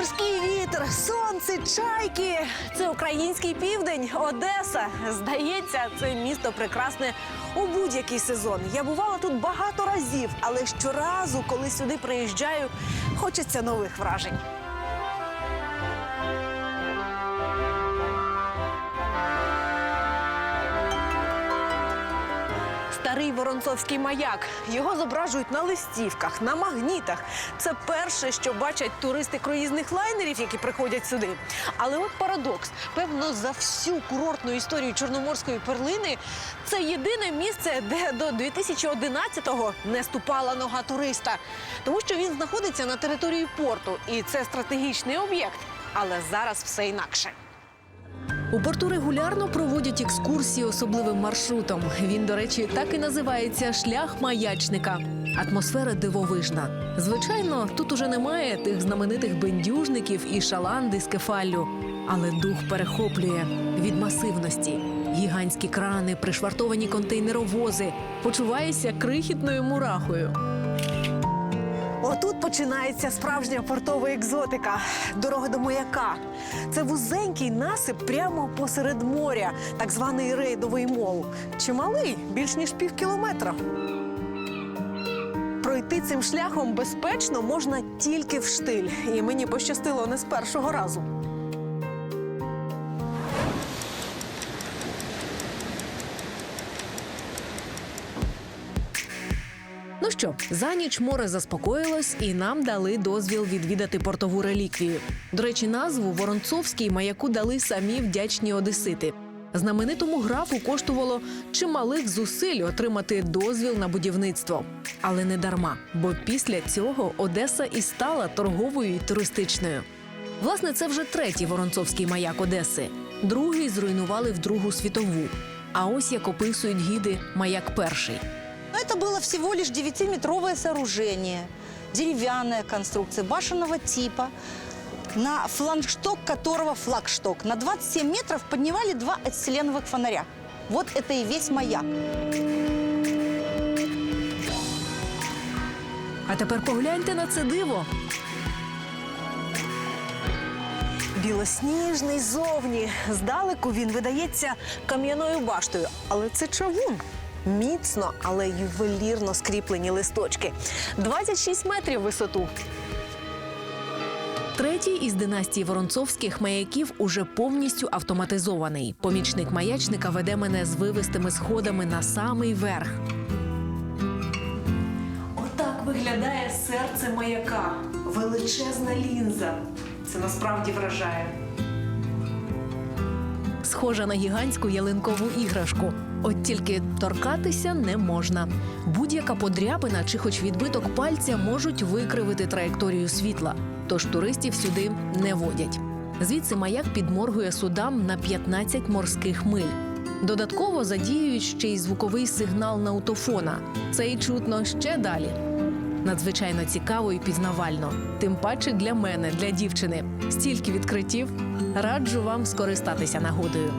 Морський вітер, сонце, чайки. Це український південь, Одеса. Здається, це місто прекрасне у будь-який сезон. Я бувала тут багато разів, але щоразу, коли сюди приїжджаю, хочеться нових вражень. Старий воронцовський маяк. Його зображують на листівках, на магнітах. Це перше, що бачать туристи круїзних лайнерів, які приходять сюди. Але от парадокс. Певно, за всю курортну історію Чорноморської перлини це єдине місце, де до 2011-го не ступала нога туриста. Тому що він знаходиться на території порту, і це стратегічний об'єкт. Але зараз все інакше. У порту регулярно проводять екскурсії особливим маршрутом. Він, до речі, так і називається шлях маячника. Атмосфера дивовижна. Звичайно, тут уже немає тих знаменитих бендюжників і шаланди з кефаллю. Але дух перехоплює від масивності. Гігантські крани, пришвартовані контейнеровози. Почуваєшся крихітною мурахою. Отут починається справжня портова екзотика. Дорога до маяка. Це вузенький насип прямо посеред моря, так званий рейдовий мол. Чималий, більш ніж пів кілометра. Пройти цим шляхом безпечно можна тільки в штиль. І мені пощастило не з першого разу. Що, за ніч море заспокоїлось, і нам дали дозвіл відвідати портову реліквію. До речі, назву Воронцовський маяку дали самі вдячні одесити. Знаменитому графу коштувало чималих зусиль отримати дозвіл на будівництво. Але не дарма, бо після цього Одеса і стала торговою і туристичною. Власне, це вже третій воронцовський маяк Одеси. Другий зруйнували в Другу світову. А ось як описують гіди маяк перший. Но это было всего лишь 9-метровое сооружение, деревянная конструкция башенного типа, на флагшток которого флагшток на 27 метров поднимали два ацетиленовых фонаря. Вот это и весь маяк. А тепер погляньте на це диво. Білосніжний зовні. Здалеку він видається кам'яною баштою, але це чавун. Міцно, але ювелірно скріплені листочки. 26 метрів висоту. Третій із династії воронцовських маяків уже повністю автоматизований. Помічник маячника веде мене з вивистими сходами на самий верх. Отак виглядає серце маяка. Величезна лінза. Це насправді вражає. Схожа на гігантську ялинкову іграшку. От тільки торкатися не можна. Будь-яка подряпина чи хоч відбиток пальця можуть викривити траєкторію світла, тож туристів сюди не водять. Звідси маяк підморгує судам на 15 морських миль. Додатково задіюють ще й звуковий сигнал наутофона. Це і чутно ще далі. Надзвичайно цікаво і пізнавально. Тим паче для мене, для дівчини. Стільки відкриттів. Раджу вам скористатися нагодою.